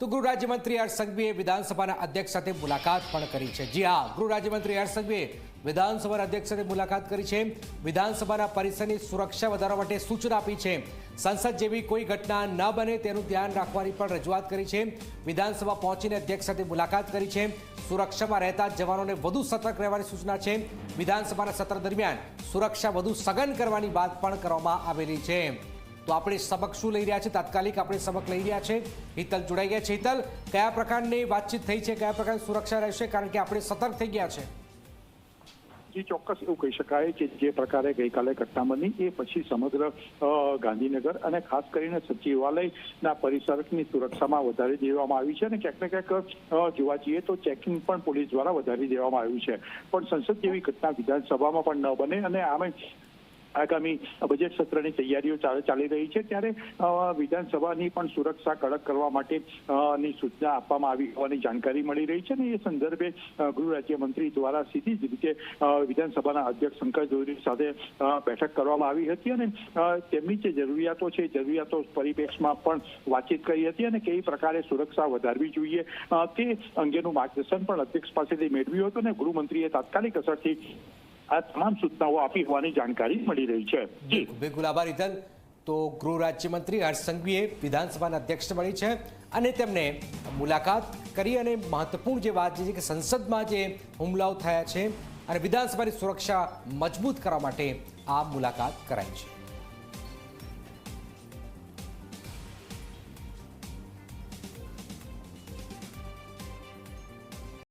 તો ગૃહ રાજ્યમંત્રી હર્ષ સંઘવીએ વિધાનસભાના અધ્યક્ષ સાથે મુલાકાત પણ કરી છે. જી હા, ગૃહ રાજ્યમંત્રી હર્ષ સંઘવીએ વિધાનસભાના અધ્યક્ષ સાથે મુલાકાત કરી છે. વિધાનસભાના પરિસરની સુરક્ષા વધારવા માટે સૂચના આપી છે. સંસદ જેવી કોઈ ઘટના ન બને તેનું ધ્યાન રાખવાની પણ રજૂઆત કરી છે. વિધાનસભા પહોંચીને અધ્યક્ષ સાથે મુલાકાત કરી છે. સુરક્ષામાં રહેતા જવાનોને વધુ સતર્ક રહેવાની સૂચના છે. વિધાનસભાના સત્ર દરમિયાન સુરક્ષા વધુ સઘન કરવાની વાત પણ કરવામાં આવેલી છે. તો આપણે સબક શું લઈ રહ્યા છે? તાત્કાલિક આપણે સબક લઈ રહ્યા છે. હિતલ જોડાઈ ગયા છે. હિતલ, કયા પ્રકારની વાતચીત થઈ છે? કયા પ્રકારની સુરક્ષા રહેશે? કારણ કે આપણે સતર્ક થઈ ગયા છે. જે, ચોક્કસ એવું કહી શકાય કે જે પ્રકારે ગઈકાલે ઘટના બની એ પછી સમગ્ર ગાંધીનગર અને ખાસ કરીને સચિવાલયના પરિસરની સુરક્ષામાં વધારી દેવામાં આવી છે અને ક્યાંક ને ક્યાંક જોવા જઈએ તો ચેકિંગ પણ પોલીસ દ્વારા વધારી દેવામાં આવ્યું છે. પણ સંસદ જેવી ઘટના વિધાનસભામાં પણ ન બને અને આમે આગામી બજેટ સત્રની તૈયારીઓ ચાલ- રહી છે. ત્યારે વિધાનસભાની પણ સુરક્ષા કડક કરવા માટે ની સૂચના આપવામાં આવી હોવાની જાણકારી મળી રહી છે અને એ સંદર્ભે ગૃહ રાજ્યમંત્રી દ્વારા સીધી જ રીતે વિધાનસભાના અધ્યક્ષ શંકર ચૌધરી સાથે બેઠક કરવામાં આવી હતી અને તેમની જે જરૂરિયાતો છે જરૂરિયાતો પરિપ્રેક્ષમાં પણ વાતચીત કરી હતી અને કઈ પ્રકારે સુરક્ષા વધારવી જોઈએ તે અંગેનું માર્ગદર્શન પણ અધ્યક્ષ પાસેથી મેળવ્યું હતું અને ગૃહમંત્રીએ તાત્કાલિક અસરથી આ તમામ સૂચનાઓ આપી હોવાની જાણકારી મળી રહી છે. બિલકુલ આભાર હિતલ તો ગૃહ રાજ્યમંત્રી હર્ષ સંઘવીએ વિધાનસભાના અધ્યક્ષ મળી છે અને તેમને મુલાકાત કરી અને મહત્વપૂર્ણ જે વાત છે કે સંસદમાં જે હુમલાઓ થયા છે અને વિધાનસભાની સુરક્ષા મજબૂત કરવા માટે આ મુલાકાત કરાઈ છે.